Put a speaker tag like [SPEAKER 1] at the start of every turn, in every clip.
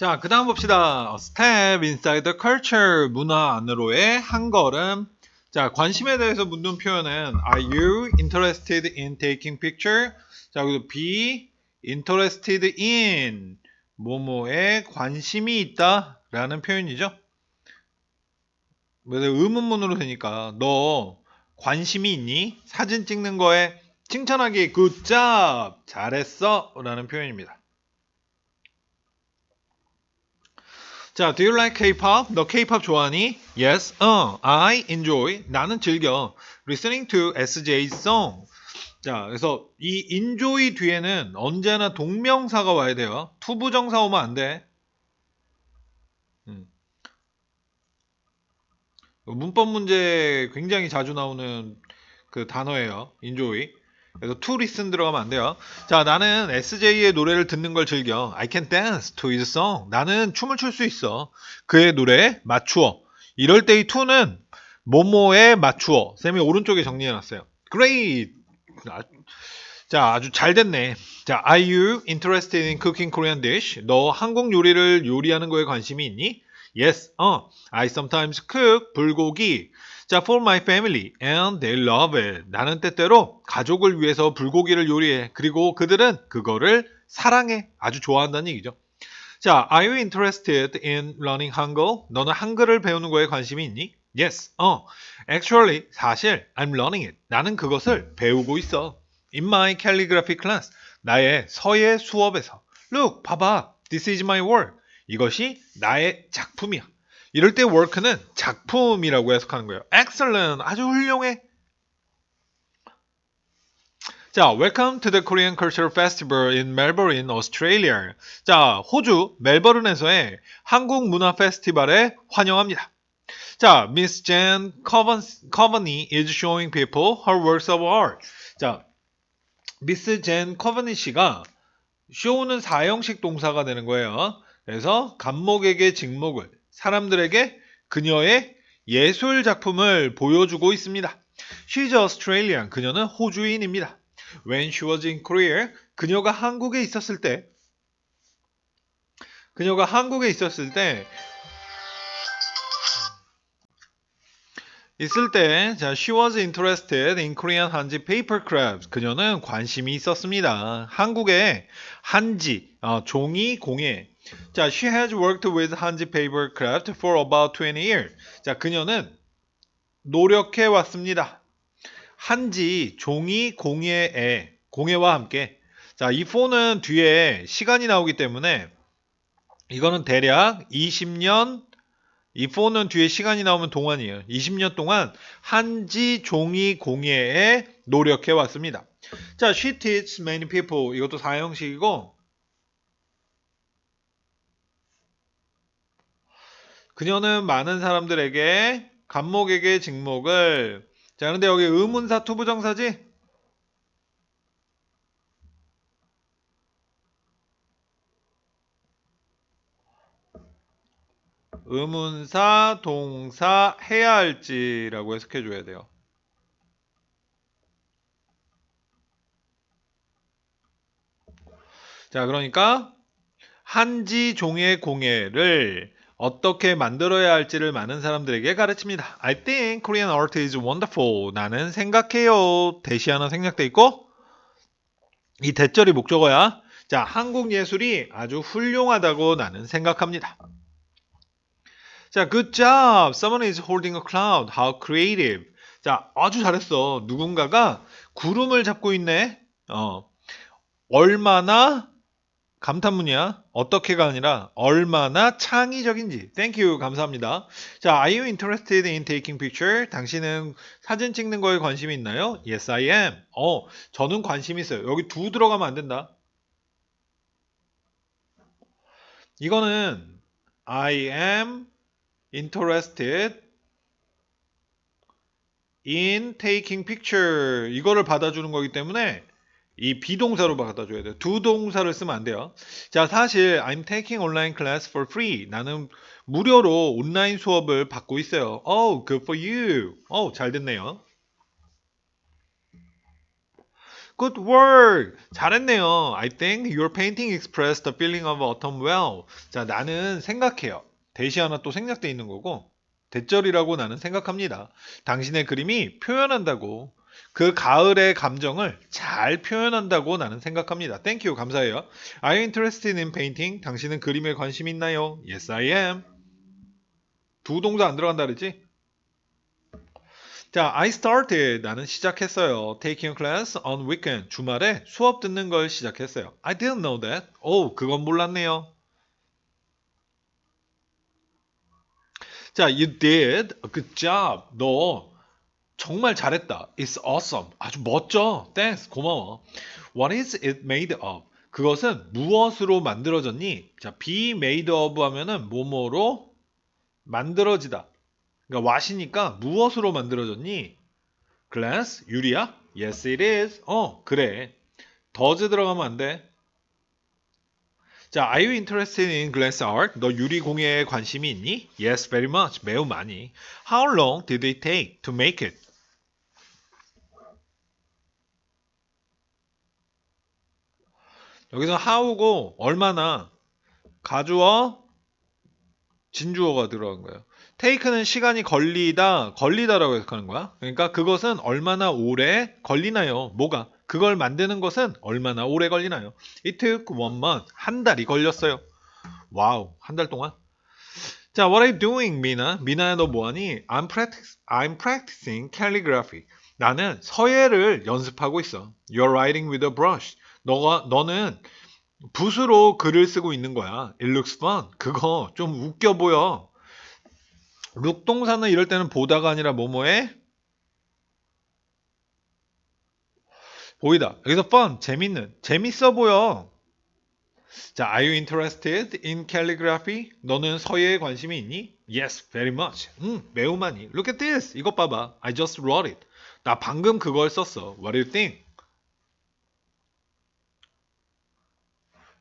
[SPEAKER 1] 자, 그 다음 봅시다. Step inside the culture. 문화 안으로의 한 걸음. 자, 관심에 대해서 묻는 표현은 Are you interested in taking picture? 자, 그리고 be interested in 뭐뭐에 관심이 있다 라는 표현이죠. 왜 의문문으로 되니까 너 관심이 있니? 사진 찍는 거에 칭찬하기 job 잘했어 라는 표현입니다. 자, do you like K-pop? 너 K-pop 좋아하니? Yes, 어, I enjoy. 나는 즐겨. Listening to SJ's song. 자, 그래서 이 enjoy 뒤에는 언제나 동명사가 와야 돼요. 투부정사 오면 안 돼. 음. 문법 문제 굉장히 자주 나오는 그 단어예요. enjoy. 그래서 to listen 들어가면 안 돼요. 자, 나는 SJ의 노래를 듣는 걸 즐겨. I can dance to his song. 나는 춤을 출 수 있어. 그의 노래에 맞추어. 이럴 때 이 to는 뭐뭐에 맞추어. 쌤이 오른쪽에 정리해놨어요. Great. 아, 자, 아주 잘 됐네. 자, are you interested in cooking Korean dish? 너 한국 요리를 요리하는 거에 관심이 있니? Yes. 어. I sometimes cook 불고기. 자, for my family and they love it. 나는 때때로 가족을 위해서 불고기를 요리해. 그리고 그들은 그거를 사랑해. 아주 좋아한다는 얘기죠. 자, are you interested in learning Hangul? 너는 한글을 배우는 거에 관심이 있니? Yes. 어. Actually, 사실 I'm learning it. 나는 그것을 배우고 있어. In my calligraphy class. 나의 서예 수업에서. Look, 봐봐. This is my work. 이것이 나의 작품이야. 이럴 때 work는 작품이라고 해석하는 거예요. excellent. 아주 훌륭해. 자, welcome to the Korean Cultural Festival in Melbourne, Australia. 자, 호주 멜버른에서의 한국 문화 페스티벌에 환영합니다. 자, Miss Jen Coveney is showing people her works of art. 자, 미스 젠 커버니 씨가 쇼는 사형식 동사가 되는 거예요. 그래서 감목에게 직목을 사람들에게 그녀의 예술 작품을 보여주고 있습니다. She's Australian. 그녀는 호주인입니다. When she was in Korea, 그녀가 한국에 있었을 때, 그녀가 한국에 있었을 때, 있을 때, 자, she was interested in Korean 한지 paper crafts. 그녀는 관심이 있었습니다. 한국의 한지, 어, 종이 공예. 자, she has worked with 한지 paper craft for about 20 years. 자, 그녀는 노력해 왔습니다. 한지 종이 공예에 공예와 함께. 자, 이 for는 뒤에 시간이 나오기 때문에 이거는 대략 20년 이 for는 뒤에 시간이 나오면 동안이에요. 20년 동안 한지 종이 공예에 노력해 왔습니다. 자, she teaches many people. 이것도 사형식이고 그녀는 많은 사람들에게 감목에게 직목을 자, 그런데 여기 의문사 투부정사지? 의문사, 동사, 해야 할지라고 해석해 줘야 돼요. 자, 그러니까 한지 종의 공예를 어떻게 만들어야 할지를 많은 사람들에게 가르칩니다. I think Korean art is wonderful. 나는 생각해요. 대시 하나 생략돼 있고 이 대절이 목적어야. 자, 한국 예술이 아주 훌륭하다고 나는 생각합니다. 자, good job. Someone is holding a cloud. How creative. 자, 아주 잘했어. 누군가가 구름을 잡고 있네. 어. 얼마나 감탄문이야. 어떻게가 아니라 얼마나 창의적인지. Thank you. 감사합니다. 자, are you interested in taking picture? 당신은 사진 찍는 거에 관심이 있나요? Yes, I am. 어, 저는 관심 있어요. 여기 두 들어가면 안 된다. 이거는 I am interested in taking picture 이거를 받아주는 거기 때문에 이 비동사로 받아줘야 돼요. 두 동사를 쓰면 안 돼요. 자, 사실 I'm taking online class for free. 나는 무료로 온라인 수업을 받고 있어요. Oh, good for you. 어, 잘 됐네요. Good work. 잘했네요. I think your painting expressed the feeling of autumn well. 자, 나는 생각해요. 대시 하나 또 생략돼 있는 거고 대절이라고 나는 생각합니다. 당신의 그림이 표현한다고 그 가을의 감정을 잘 표현한다고 나는 생각합니다. You. 감사해요. Are you interested in painting? 당신은 그림에 관심 있나요? Yes, I am. 두 동사 안 들어간다 그랬지? 자, I started. 나는 시작했어요. Taking a class on weekend. 주말에 수업 듣는 걸 시작했어요. I didn't know that. 오, 그건 몰랐네요. 자, you did a good job. 너 정말 잘했다. It's awesome. 아주 멋져. Thanks. 고마워. What is it made of? 그것은 무엇으로 만들어졌니? 자, be made of 하면은 뭐뭐로 만들어지다. 그러니까 what이니까 무엇으로 만들어졌니? glass? 유리야? Yes, it is. 어, 그래. does 들어가면 안 돼. 자, are you interested in glass art? 너 유리 공예에 관심이 있니? Yes, very much. 매우 많이. How long did it take to make it? 여기서 how고 얼마나 가주어 진주어가 들어간 거예요. take는 시간이 걸리다, 걸리다라고 해석하는 거야. 그러니까 그것은 얼마나 오래 걸리나요? 뭐가? 그걸 만드는 것은 얼마나 오래 걸리나요? It took one month. 한 달이 걸렸어요. 와우, 한 달 동안. 자, what are you doing, 미나? 미나야 너 뭐하니? I'm, practice, I'm practicing calligraphy. 나는 서예를 연습하고 있어. You're writing with a brush. 너가 너는 붓으로 글을 쓰고 있는 거야. It looks fun. 그거 좀 웃겨 보여. 룩 동사는 이럴 때는 보다가 아니라 뭐뭐해? 보이다. 여기서 fun, 재밌는, 재밌어 보여. 자, are you interested in calligraphy? 너는 서예에 관심이 있니? Yes, very much. 음, 매우 많이. Look at this. 이것 봐봐. I just wrote it. 나 방금 그걸 썼어. What do you think?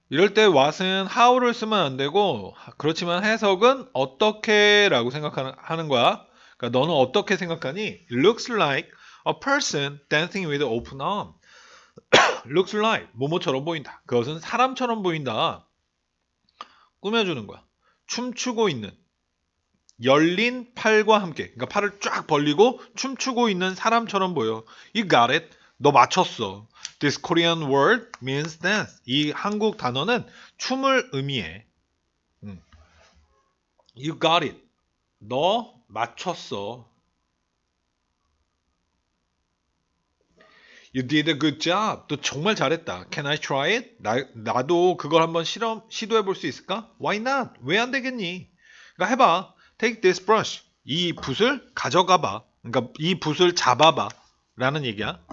[SPEAKER 1] 이럴 때 what은 how를 쓰면 안 되고 그렇지만 해석은 어떻게라고 생각하는 하는 거야. 그러니까 너는 어떻게 생각하니? Looks like a person dancing with open arm. looks like 뭐뭐처럼 보인다. 그것은 사람처럼 보인다. 꾸며주는 거야. 춤추고 있는 열린 팔과 함께. 그러니까 팔을 쫙 벌리고 춤추고 있는 사람처럼 보여. You got it. 너 맞췄어. This Korean word means dance. 이 한국 단어는 춤을 의미해. 음. You got it. 너 맞췄어. You did a good job. 너 정말 잘했다. Can I try it? 나, 나도 그걸 한번 실험, 시도해 볼 수 있을까? Why not? 왜 안 되겠니? 그러니까 해봐. Take this brush. 이 붓을 가져가 봐. 그러니까 이 붓을 잡아봐. 라는 얘기야.